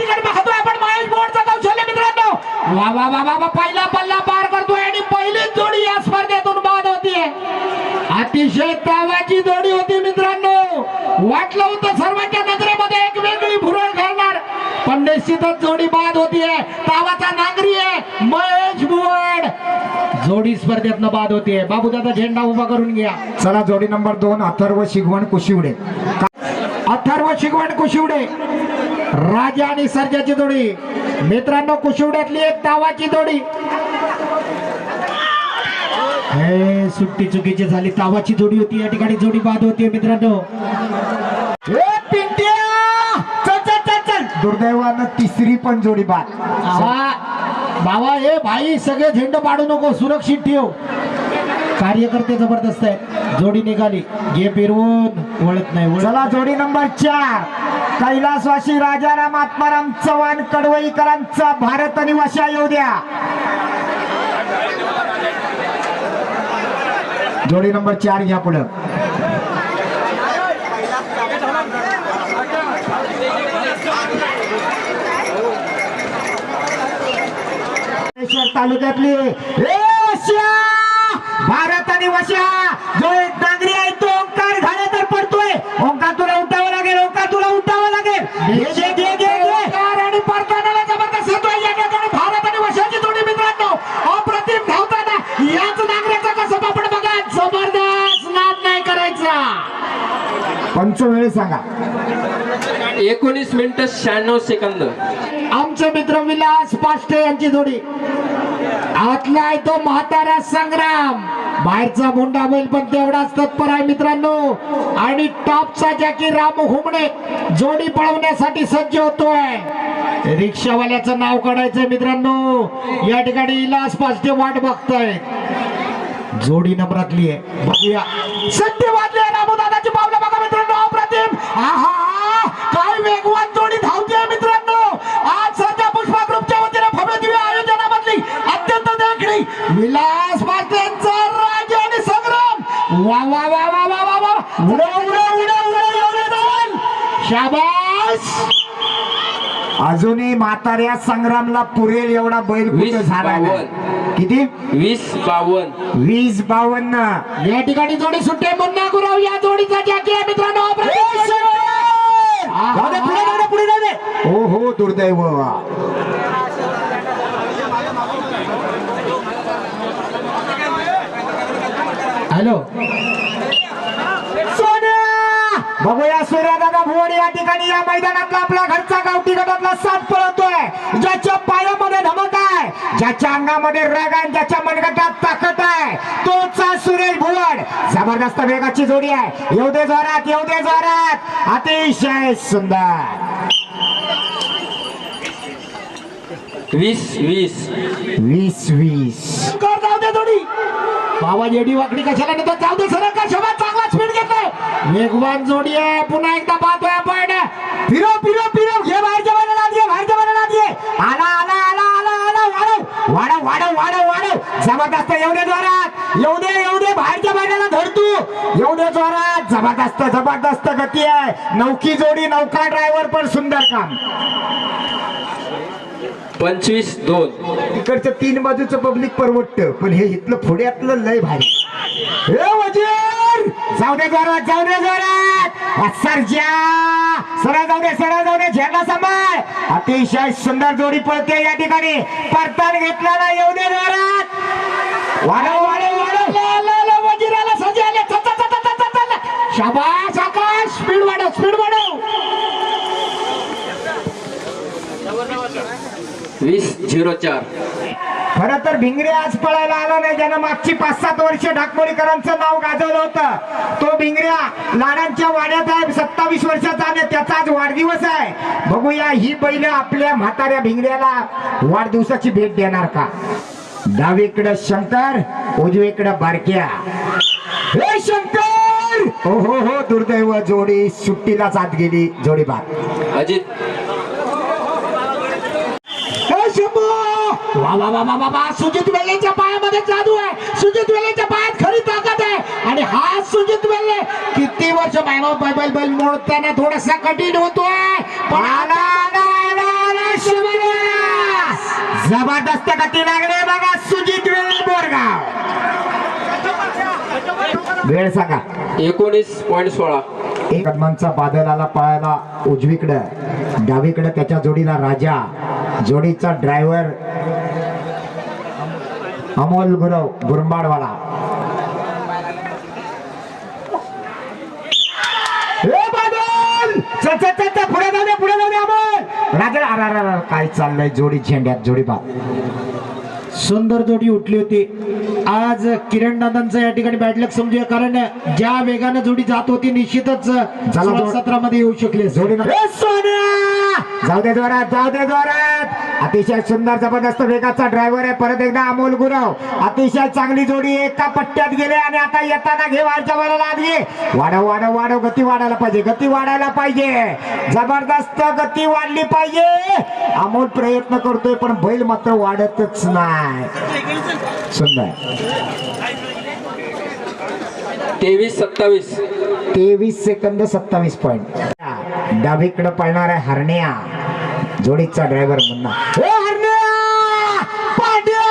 ठिकाणी पाहतोय आपण महेश बोर्डचा कौशल्य मित्रांनो. वा वा वा वा पहिला पल्ला पार करतोय आणि पहिलीच जोडी या स्पर्धेतून बाद होतीये. अतिशय तावाची जोडी होती मित्रांनो. वाटलं होतं सर्वांच्या नजरेमध्ये एक वेगळी भुरळ घालणार पण निश्चितच जोडी बाद होतीये. तावाचा नागरी आहे. महेश बुवड जोडी स्पर्धेतनं बाद होतीये. बाबूदादा झेंडा उभा करून घ्या. चला जोडी नंबर दोन अथर्व शिगवण कुशिवडे. अथर्व शिगवण कुशिवडे. राजा आणि सर्जाची जोडी. मित्रांनो कुशिवड्यातली एक तावाची जोडी. हे सुट्टी चुकीची झाली. तावाची जोडी होती. या ठिकाणी जोडी बाद होती मित्रांनो. ए, पिंट्या! चल, चल, चल, चल. दुर्दैवानं तिसरी पण जोडी बाद. बाबा हे भाई सगळे झेंड पाडू नको. सुरक्षित ठेव. कार्यकर्ते जबरदस्त आहेत. जोडी निघाली. घे फिरवून वळत नाही चला जोडी नंबर चार. कैलासवासी राजाराम आत्माराम चव्हाण कडवईकरांचा भारत आणि वशा येऊ द्या जोडी नंबर चार घ्या पुढं. तालुक्यातली भारत आणि वशा जो एक डांगरी आहे तो ओंकार घाले तर पडतोय ओंकार तुला उठावं लागेल ओंकार तुला उठावं लागेल घे, घे, घे, घे, घे. ओंकार आणि परतानाला जबरदस्त येतोय या ठिकाणी भारत आणि वशाची जोडी मित्रांनो अप्रतिम धावताना याच नागऱ्याचा कसं आपण बघा जबरदस्त नाद नाही करायचा पंच वेळ सांगा. एकोणीस मिनिट शहाण्णव सेकंद. आमचे मित्र विलास पाष्टे यांची जोडी. आतला आहे तो म्हातारा संग्राम. बाहेरचा मुंडा बैल पण तेवढाच तत्पर आहे मित्रांनो. आणि टॉपचा जॅकी राम हुमणे जोडी पळवण्यासाठी सज्ज होतोय. रिक्षावाल्याचं नाव काढायचंय मित्रांनो. या ठिकाणी विलास पाष्टे वाट बघताय जोडी नंबरातली आहे. बघूया. सत्य वाजले. शाबास! अजूनही म्हाताऱ्या संग्रामला पुरेल एवढा बैल कुठे वीस झाला नाही. किती? वीस बावन्न वीस बावन्न. या ठिकाणी जोडी सुट्टे मुन्ना गुरव या जोडीचा जॅकी आहे. मित्रांनो अप्रतिम जोडी. जाऊ दे, पुढे जाऊ दे, पुढे जाऊ दे. हो हो दुर्दैव. हॅलो. बघूया सूर्यदादा भुवड या ठिकाणी या मैदानातला आपला घरचा गावठी गटातला साथ पळवतोय ज्याच्या पायामध्ये धमक आहे ज्याच्या अंगामध्ये रग आहे ज्याच्या मनगटात ताकद आहे तोच सुरेश भुवड. जबरदस्त वेगाची जोडी आहे. येऊ दे जोरात येऊ दे जोरात. अतिशय सुंदर. वीस वीस. वीस वीस. कर जाऊ दे थोडी बाबा येडी वाकडी कशाला नेतो जाऊ दे सर का शोभा चांगला स्पीड घेतोय वेगवान जोडी आहे. पुन्हा एकदा पाहतोय आपण. फिरो फिरो फिरो. घे बाहेरच्या बाजूला घे बाहेरच्या बाजूला घे आला आला आला आला आला वाढव. वाढव वाढव वाढव वाढव. जबरदस्त येऊ दे जोरात. येऊ दे येऊ दे बाहेरच्या बाजूला धर तू. येऊ दे जोरात. जबरदस्त जबरदस्त गती आहे. नौकी जोडी नौका ड्रायव्हर पण सुंदर काम. पंचवीस दोन. इकडचं तीन बाजूचं पब्लिक परवडतं पण हे इथलं पुढ्यातलं लय भारी. हे वजीर! जाऊ दे जोरात जाऊ दे जोरात. सरजा सरळ जाऊ दे सरळ जाऊ दे झेंडा सांभाळ. अतिशय सुंदर जोडी पळते या ठिकाणी. परतान घेतलेला येऊ दे जोरात. वाढव वाढव वाढव. ला, ला, ला, वजीराला सजी आले च, च, च, च, च, च, शाबास आकाश. स्पीड वाढव स्पीड वाढव. वीस झिरो चार. खर तर भिंगरे आज पळायला आला नाही. ज्यानं मागची पाच सात वर्ष ढाकमोडीकरांचं नाव गाजवलं होतं. तो भिंगऱ्या लाडांच्या वाड्यात आहे. सत्तावीस वर्षाचा आणि त्याचा आज वाढदिवस आहे. बघूया ही बैल आपल्या म्हाताऱ्या भिंगऱ्याला वाढदिवसाची भेट देणार का? डावीकडं शंकर उजवीकडं बारक्या. हे शंकर! हो हो हो दुर्दैव जोडी. सुट्टीलाच आत गेली जोडी बाद अजित हे शंभू वा वा वा वा वा वा. सुजित वेल्लेच्या पायामध्ये जादू आहे. सुजित वेल्लेच्या पायात खरी ताकद आहे. आणि हा सुजित वेल्ले किती वर्ष बैल बैल बैल मोडताना थोडासा कठीण होतोय. जबरदस्त गती लागले बघा सुजित वेळ बोरगाव. वेळ सांगा. एकोणीस पॉईंट सोळा. एक कदमांचा बादलाला पळायला उजवीकडं. डावीकडे त्याच्या जोडीला राजा. जोडीचा ड्रायव्हर अमोल गुरव चल, पुढे जाऊ दे पुढे जाऊ दे अमोल! राजा अरे काय चाललंय जोडी झेंड्यात जोडी बाद सुंदर जोडी उठली होती. आज किरण दादांचं या ठिकाणी बॅड लक समजूया कारण ज्या वेगानं जोडी जात होती निश्चितच सतरामध्ये येऊ शकली. जोडी सोन्या! जाऊ दे जोरात जाऊ दे जोरात. अतिशय सुंदर जबरदस्त वेगाचा ड्रायव्हर आहे. परत एकदा अमोल गुरव. अतिशय चांगली जोडी एका पट्ट्यात गेले आणि आता येताना घे वाढच्या वराला आत घे वाढव वाढव वाढव. गती वाढायला पाहिजे गती वाढायला पाहिजे. जबरदस्त गती वाढली पाहिजे. अमोल प्रयत्न करतोय पण बैल मात्र वाढतच नाही. सुंदर. तेवीस सत्तावीस. तेवीस सेकंद सत्तावीस पॉइंट डावीकडे पळणार आहे हरण्या. जोडीचा ड्रायव्हर मुन्ना. ए, हरण्या! पांड्या!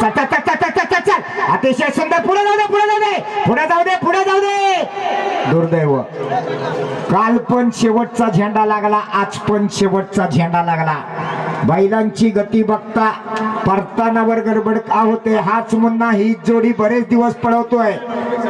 चल, चल, चल, चल, चल, चल, चल. अतिशय सुंदर. पुढे जाऊ दे पुढे जाऊ दे. पुढे जाऊ दे पुढे जाऊ दे. दुर्दैव. काल पण शेवटचा झेंडा लागला आज पण शेवटचा झेंडा लागला. बैलांची गती बघता परतानावर गडबड का होते हाच मुन्ना ही जोडी बरेच दिवस पळवतोय.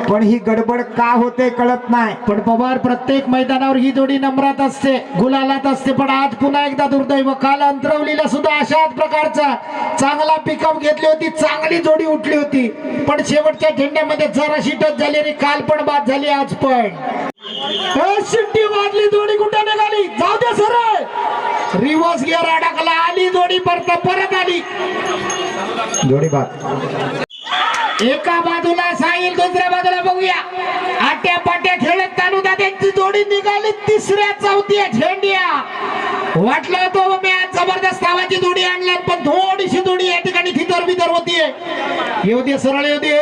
पण ही गडबड का होते कळत नाही. पण पवार प्रत्येक मैदानावर ही जोडी नम्रात असते गुलालात असते पण आज पुन्हा एकदा दुर्दैव काल अंतरवलीला सुद्धा अशाच प्रकारचा चांगला पिकअप घेतली होती चांगली जोडी उठली होती. पण शेवटच्या झेंड्यामध्ये जराशी टच झाली आणि काल पण बाद झाली आज पण. शिट्टी वाजली जोडी कुठे निघाली. जाऊ दे सर. रिवर्स गिअर अडकला आली जोडी परत परत आली. जोडी बाद एका बाजूला साहिल दुसऱ्या बाजूला बघूया. आट्या पाट्या खेळत तानुदा त्यांची जोडी निघाली तिसऱ्या चौथ्या झेंड्या. वाटलं तो मी आज जबरदस्त नावाची जोडी आणल्या पण थोडीशी जोडी या ठिकाणी थितर बितर होतीये. येऊ दे सरळ येऊ दे.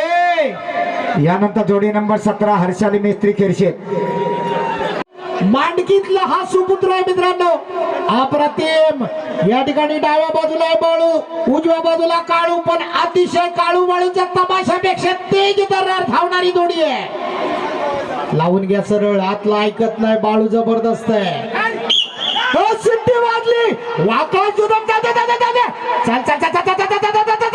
यानंतर जोडी नंबर सतरा हर्षाली मेस्त्री केरशेत मांडकीतला हा सुपुत्र आहे मित्रांनो अप्रतिम या ठिकाणी डाव्या बाजूला आहे बाळू उजव्या बाजूला काळू पण अतिशय काळू बाळूच्या तमाशापेक्षा तेज दरार धावणारी जोडी आहे लावून घ्या सरळ आतला ऐकत नाही बाळू जबरदस्त आहे हो, वाजली वाकळ चुदम जाते जाते जाते चल चल चल चल चल चल चल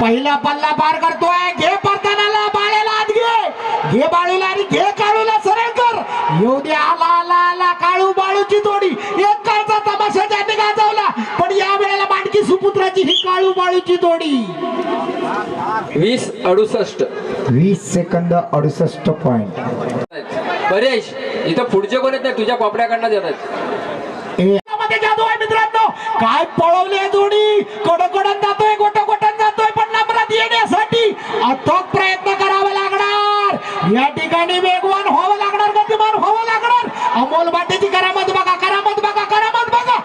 पहिला पल्ला पार करतोय. घे परतानाला बाळेला आत घे. घे बाळूला आणि घे काळूला सरळ कर. येऊ दे आला आला आला काळू बाळूची जोडी. एक काळचा तमाशा ज्याने गाजवला पण या वेळेला मांडकी सुपुत्राची ही काळू बाळूची जोडी. वीस अडुसष्ट. वीस सेकंद अडुसष्ट पॉइंट परेश इथं पुढचे कोण येत नाही तुझ्या कोपऱ्याकडनं येत आहेत. मध्ये जादू आहे मित्रांनो. काय पळवली आहे जोडी? कडकडन जातोय तो प्रयत्न करावा लागणार या ठिकाणी वेगवान व्हावं लागणार गतिमान व्हावं लागणार अमोल बाटेची करामत बघा करामत बघा करामत बघा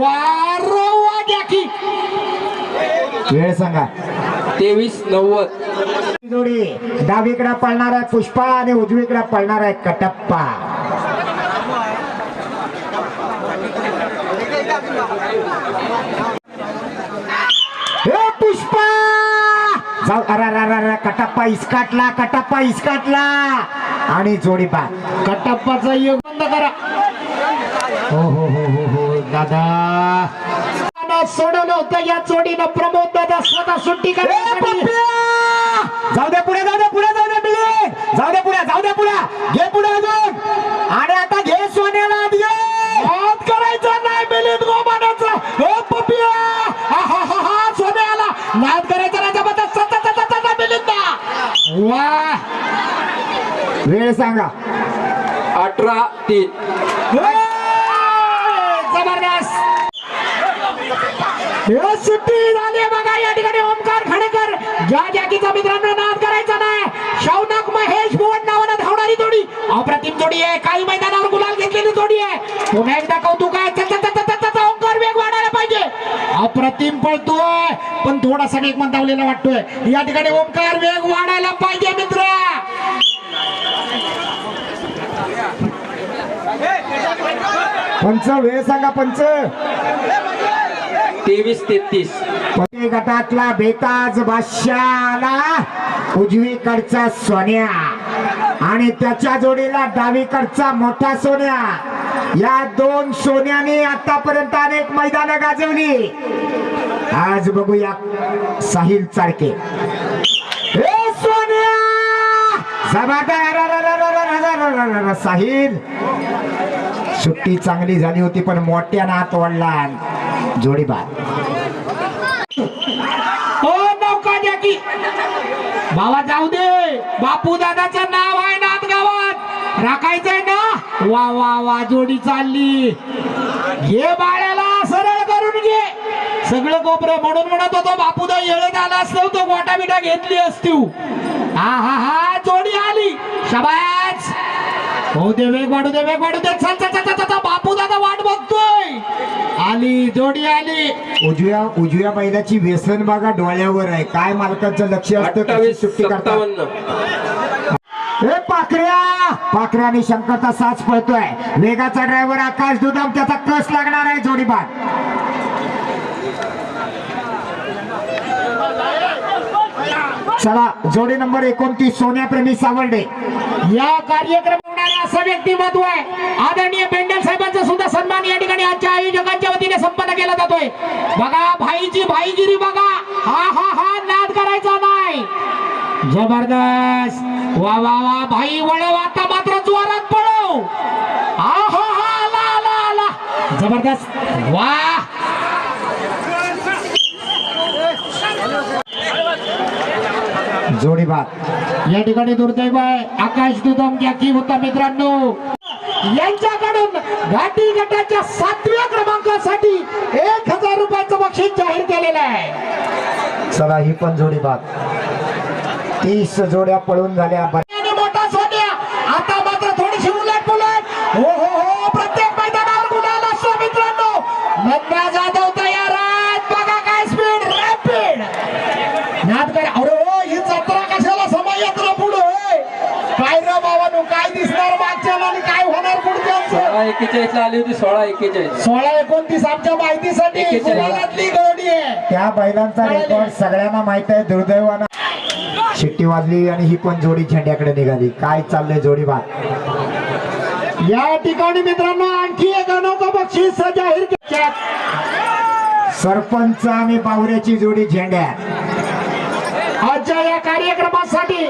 वारंवार याकी वेळ सांगा तेवीस नव्वद जोडी डावीकडे पळणार आहे पुष्पा आणि उजवीकडे पळणार आहे कटप्पा जाऊ अरे कटप्पा इसकाटला कटप्पा इसकाटला. आणि जोडी पा कटप्पाचा योग बंद करा. हो हो हो हो हो दादा. सोडवलं होतं या जोडीनं प्रमोद दादा स्वतः सुट्टी करण्यासाठी जाऊ दे पुढे जाऊ दे पुढे जाऊ दे जाऊ दे पुढे जाऊ दे पुढे घे पुढे अजून आणि आता घे सोन्याला आत घे नाद करायचा नाही मिलिंद गोमानाचा हो पपिया हा हा हा हा सोन्याला नाद करायचा नाही जबरदस्त सतत सतत सतत मिलिंदा वा वेळ सांगा. अठरा तीन. जबरदस्त. हे सुट्टी झाली बघा या ठिकाणी ओमकार खाडेकर. ज्या जागीचा मित्रांनो नाद करायचा नाही. शौनक महेश भुवन नावानं धावणारी जोडी. अप्रतिम जोडी आहे. काही मैदानावर गुलाल घेतलेली जोडी आहे. पुन्हा एकदा कौतुक आहे. ओंकार वेग वाढायला पाहिजे. अप्रतिम पळतोय पण थोडासा वेग मंदावलेला वाटतोय. या ठिकाणी ओंकार वेग वाढायला पाहिजे मित्र. पंच वेळ सांगा पंच तेवीस तेहतीस पती गटातला बेताज बादशाला उजवीकडचा सोन्या आणि त्याच्या जोडीला डावीकडचा मोठा सोन्या या दोन सोन्याने आतापर्यंत अनेक मैदानं गाजवली आज बघूया साहिल चाळके सोन्या साहिल सुट्टी चांगली झाली होती पण मोठ्या नात वडला जोडीबार हो नौका द्या की. बाबा जाऊ दे. बापू दादाचं नाव आहे नाथ गावात राखायचंय ना? वा वा वा जोडी चालली. घे बाळ्याला सरळ करून घे. सगळं कोपरं म्हणून म्हणत होतो बापूदा येळत आला असतो तो गोटा बिटा घेतली असती. हा हा हा जोडी आली. शबाज हो दे वेग वाढू दे वेग वाढू दे. चल चल चल चल, चल. बापू दादा वाट बघतोय. आली जोडी आली. उजव्या उजव्या बैलाची व्यसन बघा डोळ्यावर आहे. काय मालकाचं लक्ष असतं कशी सुट्टी ए पाखऱ्या पाखऱ्याने शंकरचा साच पळतोय. वेगाचा ड्रायव्हर आकाश दुधाम त्याचा कस लागणार आहे जोडीबार चला जोडी नंबर एकोणतीस सोन्याप्रेमी सावर्डे. या कार्यक्रम होणारे असं व्यक्तिमत्व आहे. आदरणीय बेंडल साहेबांचा सुद्धा सन्मान या ठिकाणी आजच्या आयोजकांच्या वतीने संपन्न केला जातोय. बघा भाईची भाईगिरी बघा. हा हा हा नाद करायचा नाही. जबरदस्त. वा वा वा भाई वळव आता मात्र जोरात पळव. हा हा हा आला आला आला. जबरदस्त. वा. जोडीबार या ठिकाणी दुर्दैव आहे. आकाश दुदम जॅकी होता मित्रांनो. यांच्याकडून घाटी गटाच्या सातव्या क्रमांकासाठी एक हजार रुपयाचं बक्षीस जाहीर केलेलं आहे. चला ही पण जोडीबार तीस जोड्या पळून झाल्या. दिसणार मागच्या आणि काय होणार पुढच्या ला आली होती सोळा एक्केचाळीस सोळा एकोणतीस आमच्या माहितीसाठी एकेचाळीस. आहे. त्या बैलांचा रेकॉर्ड सगळ्यांना माहीत आहे दुर्दैवानं. शिट्टी वाजली आणि ही पण जोडी झेंड्याकडे निघाली. काय चाललंय जोडीबार या ठिकाणी मित्रांनो आणखी एक अनोखं बक्षीस जाहीर केलं. सरपंच आणि बावऱ्याची जोडी झेंड्या. आजच्या या कार्यक्रमासाठी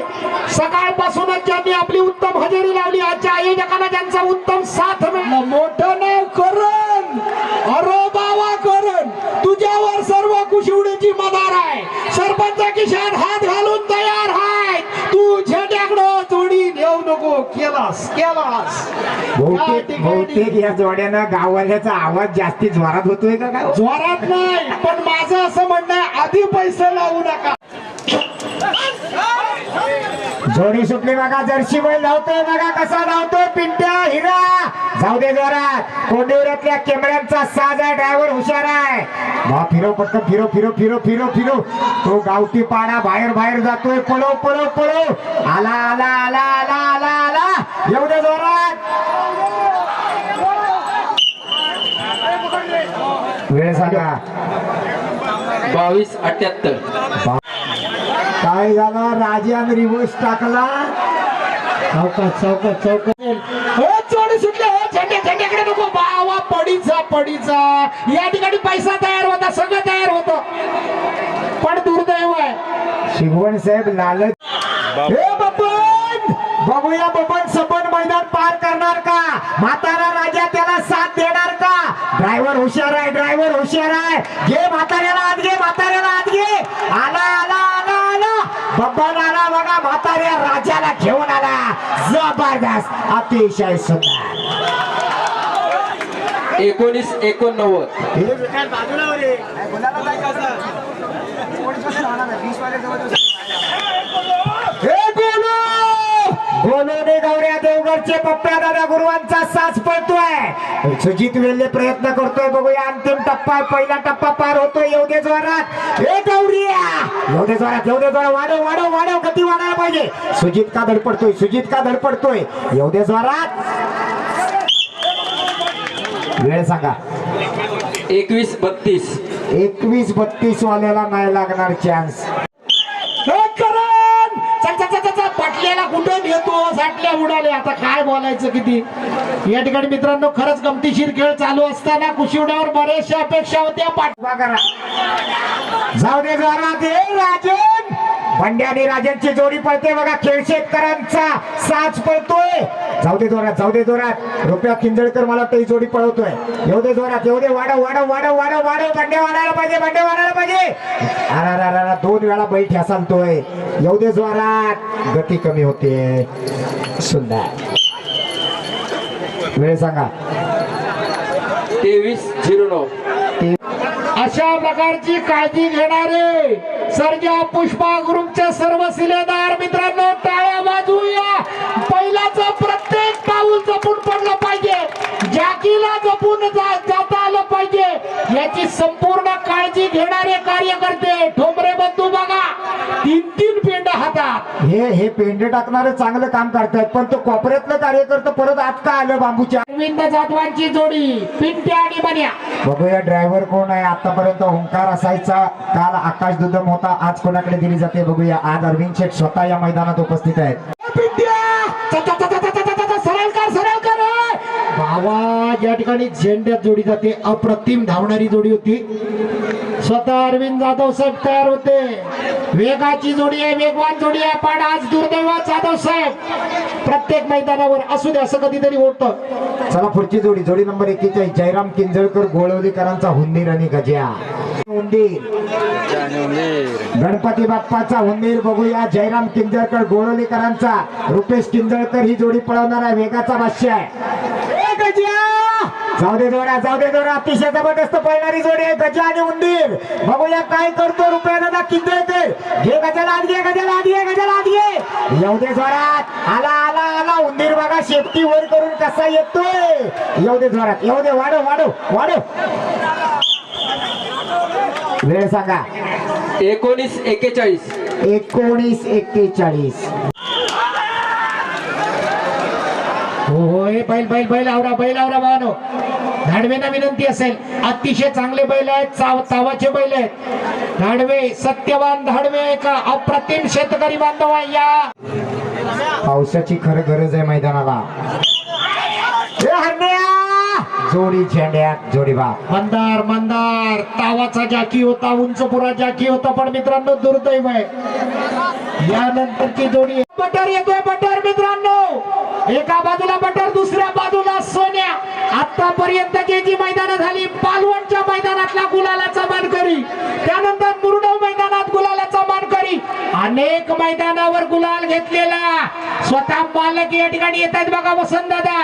सकाळपासूनच ज्यांनी आपली उत्तम हजेरी लावली आजच्या आयोजकांना ज्यांचा उत्तम साथ मिळाला मोठं नाव करण अरे बाबा करण. तुझ्यावर सर्व कुशिवडीची मदार आहे. सरपंच किशान हात घालून तयार आहे तू झेंड्याकडं जोडी नेऊ नको. केलास केलास. या बहुतेक या जोड्यानं गाववाल्याचा आवाज जास्ती जोरात होतोय का काय जोरात नाही पण माझं असं म्हणणं आहे आधी पैसे लावू नका. जोडी सुटली बघा जर्सी बैल धावतोय बघा कसा धावतोय? पिंट्या हिरा. जाऊ दे जोरात. कोंडिवऱ्यातल्या कॅमेऱ्यांचा साज आहे ड्रायव्हर हुशार आहे. वा फिरो पटकन फिरो फिरो फिरो फिरो फिरो तो गावठी पाडा बाहेर बाहेर जातोय. पळो पळो पळो आला आला आला आला आला आला. येऊ दे जोरात. वेळ सांगा. बावीस अठ्याहत्तर. काय झालं? राजान रिवर्स टाकला. चौकात चौकात चौकात हो चोडी सुटले. हो झेंडे झेंड्याकडे नको. बावा पडीचा पडीचा. या ठिकाणी पैसा तयार होता सगळं तयार होत. पण दुर्दैव आहे. शिगवण साहेब लालच हे बबन बघूया बबन सबन मैदान पार करणार का? म्हातारा राजा त्याला साथ देणार का? ड्रायव्हर हुशार आहे ड्रायव्हर हुशार आहे. घे म्हाताऱ्याला आत घे म्हाताऱ्याला आत घे. आला आला आला आला. बब्बन आला बघा म्हाताऱ्या राजाला घेऊन आला. जबरदस्त अतिशय सुंदर. एकोणीस एकोणनव्वद. हे देवगडचे पप्प्या दादा गुरुवांचा साच पळतोय सुजित वेल्ले प्रयत्न करतोय. बघूया अंतिम टप्पा. पहिला टप्पा पार होतोय. दे जोरात. हे गौरिया! दे जोरात दे जोरात. वाढव वाढव वाढव. गती वाढायला पाहिजे. सुजित का धडपडतोय? सुजित का धडपडतोय? दे जोरात. वेळ सांगा. एकवीस बत्तीस. एकवीस बत्तीस वाल्याला नाही लागणार चान्स आपल्याला पटलेला कुठं घेतो साठल्या उडाले आता काय बोलायचं किती? या ठिकाणी मित्रांनो खरंच गमतीशीर खेळ चालू असताना कुशिवड्यावर बऱ्याचशा अपेक्षा होत्या. पाठवा करा. जाऊ दे जरा राजन! भंड्याने आणि राजनची जोडी पळते बघा. खेळशेतकरांचा साच पळतोय. जाऊ दे जोरात जाऊ दे जोरात. रुपया किंजळकर मला वाटतं ही जोडी पळवतोय. येऊ दे जोरात येऊ दे वाढव वाढव वाढव वाढव वाढव. भांडे वाढायला पाहिजे भांडे वाढायला पाहिजे. अरा रा दोन वेळा बैठ ठ्यासालतोय येऊ दे जोरात. गती कमी होते. सुंदर. वेळ सांगा. तेवीस झिरो नऊ. अशा प्रकारची काळजी घेणारे सर्जा पुष्पा ग्रुपचे सर्व सिलेदार मित्रांनो टाळ्या वाजवूया. पहिलाच प्रत्येक पाऊल जपून पडलं पाहिजे. जॅकीला जपून जा- जाता आलं पाहिजे. याची संपूर्ण काळजी घेणारे कार्यकर्ते ठोंबरे बंधू बघा. तीन तीन हे हे पेंडे टाकणारे चांगलं काम करतात पण तो कोपऱ्यातलं कार्यकर्ता परत आत का आलं बांबूच्या. अरविंद जाधवांची जोडी पिंटे आणि बन्या. बघूया ड्रायव्हर कोण आहे. आतापर्यंत ओंकार असायचा. काल आकाश दुदम होता. आज कोणाकडे दिली जाते बघूया आज अरविंद शेठ स्वतः या मैदानात उपस्थित आहेत. या ठिकाणी झेंड्यात जोडी जाते. अप्रतिम धावणारी जोडी होती. स्वतः अरविंद जाधव साहेब तयार होते. वेगाची जोडी आहे वेगवान जोडी आहे पण आज दुर्दैव जाधव साहेब प्रत्येक मैदानावर असू दे असं कधीतरी होतं. चला पुढची जोडी जोडी नंबर एकेचाळीस जयराम किंजळकर गोळवलीकरांचा हुंदीर आणि गजया. हुंदीर गणपती बाप्पाचा हुंदीर बघूया जयराम किंजळकर गोळवलीकरांचा रुपेश किंजळकर ही जोडी पळवणार आहे वेगाचा भाष्य आहे. जाऊ दे जोड्या जाऊ दे जोड्या अतिशय जबरदस्त पळणारी जोडी आहे. गजा आणि उंदीर. बघूया काय करतो रुपया दादा किंजळकर घे गजाला घे गजाला घे गजाला घे. येऊ दे जोरात. आला आला आला. उंदीर बघा शेपटी वर करून कसा येतोय. येऊ दे जोरात. येऊ दे वाढव वाढव वाढव. वेळ सांगा. एकोणीस एकेचाळीस एकोणीस एक्केचाळीस. हो हो हे बैल बैल बैल आवरा बैल आवरा भावानो. धाडवेना विनंती असेल. अतिशय चांगले बैल आहेत चाव तावाचे बैल आहेत. धाडवे सत्यवान धाडवे का अप्रतिम शेतकरी बांधव आहे या. पावसाची खरं गरज आहे मैदानाला! जोडी झेंड्यात जोडी बा मंदार मंदार तावाचा जॅकी होता उंचपुरा जॅकी होता पण मित्रांनो दुर्दैव आहे. यानंतरची जोडी बटर येतोय बटर मित्रांनो. एका बाजूला बटर दुसऱ्या बाजूला सोन्या. आतापर्यंत जे जी मैदानं झाली पालवणच्या मैदानातला गुलालाचा मानकरी. त्यानंतर मुरडव मैदानात गुलालाचा मानकरी अनेक मैदानावर गुलाल घेतलेला. स्वतः मालक या ठिकाणी येत आहेत बघा वसंत दादा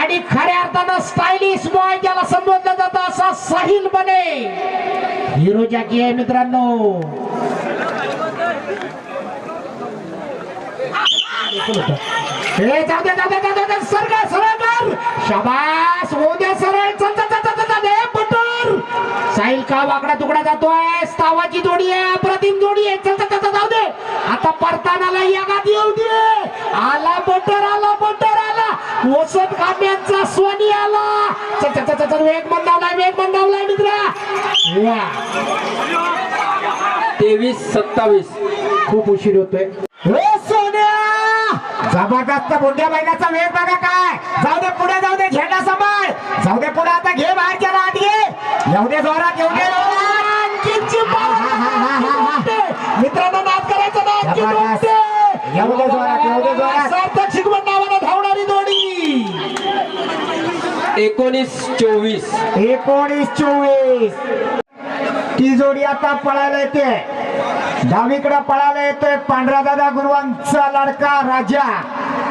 आणि खऱ्या अर्थानं स्टायलिश बॉय ज्याला संबोधलं जात असा साहिल बने. हिरो जॅकी आहे मित्रांनो. हे सरळ सरळ कर शाबास होऊ सरळ चल. साहिल का? वाकडा तुकडा जातोय. स्थावाची जोडी आहे अप्रतिम जोडी आहे. चल चल जाऊ दे. आता परतानाला यागात येऊ दे. आला बटर आला बटर आला. वसंत काम्यांचा सोनी आला. चल चल चल चल, वेग मंदावलाय वेग मंदावलाय मित्रा. तेवीस सत्तावीस. खूप उशीर होतोय. हो, जबरदस्त बोंड्या बैलाचा वेग बघा काय. जाऊ दे पुढे जाऊ दे झेंडा सांभाळ. जाऊ दे पुढे आता घे बाहेरच्या आत येऊ दे जोरात येऊ दे. मित्रांनो नाद करायचा ना आणखी जबरदस्त. दोनशे. येऊ दे जोरात, येऊ दे जोरात. सार्थक शिकवण नावानं धावणारी जोडी. एकोणीस चोवीस. एकोणीस चोवीस. ती जोडी आता पळायला येते. डावीकडे पळायला येतोय पांढरा दादा गुरुवांचा लाडका राजा.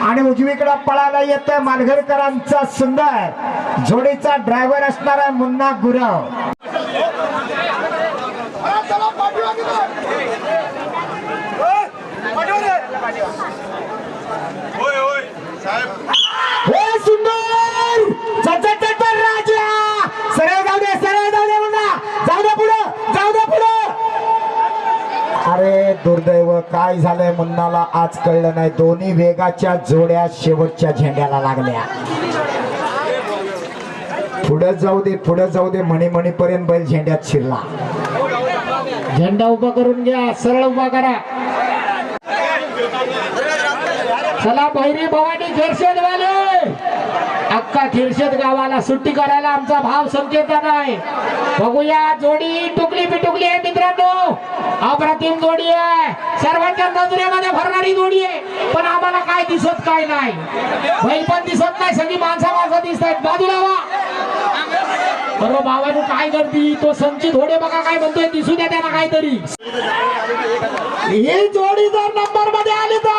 आणि उजवीकडे पळायला येतोय मालघरकरांचा सुंदर. जोडीचा ड्रायव्हर असणारा मुन्ना गुराव. राजा! सरळ जाऊ दे सरळ जाऊ दे मुन्ना! जाऊ दे पुढं जाऊ दे पुढं! अरे दुर्दैव काय झालंय मुन्नाला? आज कळलं नाही. दोन्ही वेगाच्या जोड्या शेवटच्या झेंड्याला लागल्या. पुढे जाऊ दे पुढे जाऊ दे म्हणे पर्यंत बैल झेंड्यात शिरला. झेंडा उभा करून घ्या सरळ उभा करा. चला बहिरी भवानी खिरशेद वाले अख्खा खिरशेद गावाला सुट्टी करायला आमचा भाव संकेत आहे. बघूया जोडी टुकली पिटुकली आहे मित्रांनो. अप्रतिम जोडी आहे. सर्वांच्या नजरेमध्ये भरणारी जोडी आहे. पण आम्हाला काय दिसत काय नाही. बैल पण दिसत नाही सगळी माणसा माणसं दिसत आहेत. बाजूला वा. बरोबर भावानू काय करती तो संचित होडे बघा काय म्हणतोय दिसू द्या त्यांना काहीतरी. ही जोडी जर नंबरमध्ये आली तर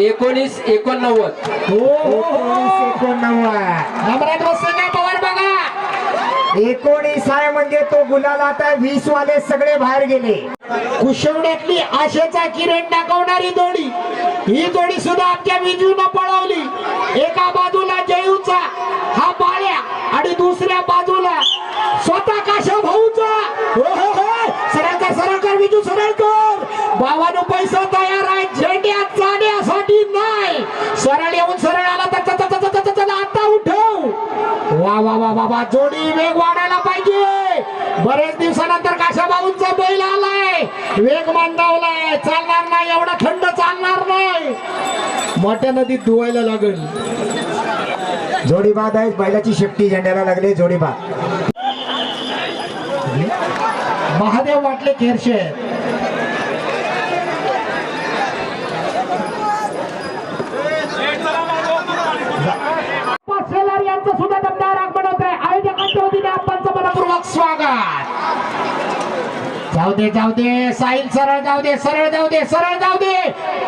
एकोणीस एकोणनव्वद. हो हो, हो एकोणनव्वद पवार बघा. एकोणीस आहे म्हणजे तो गुलाल आता वीस वाले सगळे बाहेर गेले. कुशवड्यातली आशेचा किरण दाखवणारी जोडी. ही जोडी सुद्धा आमच्या विजून पळवली. एका बाजूला जोडी वेग वाढायला पाहिजे. बरेच दिवसानंतर काशा भाऊंचा बैल आलाय. वेग मंदावलाय चालणार नाही एवढा थंड चालणार नाही. मोठ्या नदीत धुवायला लागेल. जोडीबाद आहे बैलाची शेपटी झेंड्याला लागले जोडीबाद. महादेव वाटले खेरशे शेलार यांचं सुद्धा दमदार आगमन होत आहे आयोजकांच्या वतीने आपणचं मनपूर्वक स्वागत जाऊ दे जाऊ दे साईल सरळ जाऊ दे सरळ जाऊ दे सरळ जाऊ दे.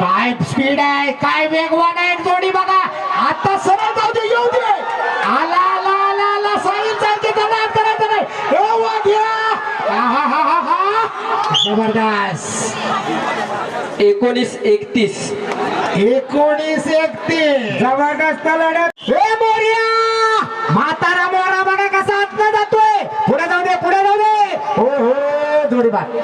काय स्पीड आहे काय वेगवान आहे जोडी बघा. आता सरळ जाऊ दे येऊ दे. आला आला आला आला साईल सारखे त्याला करायचं नाही. ए, वाघ्या! आहाहाहा. जबरदस्त. एकोणीस एकतीस. एकोणीस एकतीस. जबरदस्त लढत ए मोर्या म्हातारा मोरा बघा कसा आत्मा जातोय पुढे जाऊ दे पुढे जाऊ दे हो हो जोडीबाद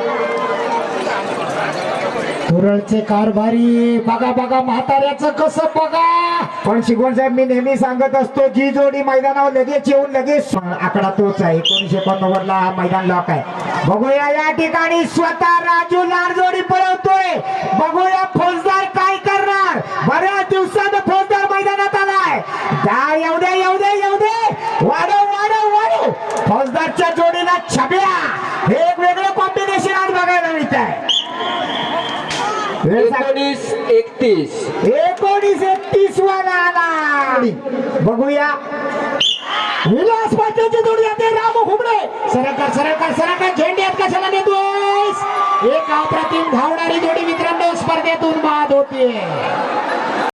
तुरळचे कारभारी बघा बघा म्हाताऱ्याचं कसं बघा. पण शिकवण साहेब मी नेहमी सांगत असतो जी जोडी मैदानावर लगेच येऊन लगेच आकडा तोच आहे. एकोणीशे एकोणनव्वद ला हा मैदान लॉक आहे. बघूया या ठिकाणी स्वतः राजू लाड जोडी पळवतोय. बघूया फौजदार काय करणार. बऱ्याच दिवसात फौजदार मैदानात आलाय. दा येऊ दे येऊ दे येऊ दे. फौजदारच्या जोडीला छब्या. हे एक वेगळं कॉम्बिनेशन आज बघायला मिळत आहे एकोणीस एकतीस. एकोणीस एकतीस वाला आला. बघूया. विलास पाटीलची जोडी जाते राम घुमडे सरकार सरकार सरकार झेंड्यात कशाला नेतोयस? एक अप्रतिम धावणारी जोडी मित्रांनो स्पर्धेतून बाद होतीये.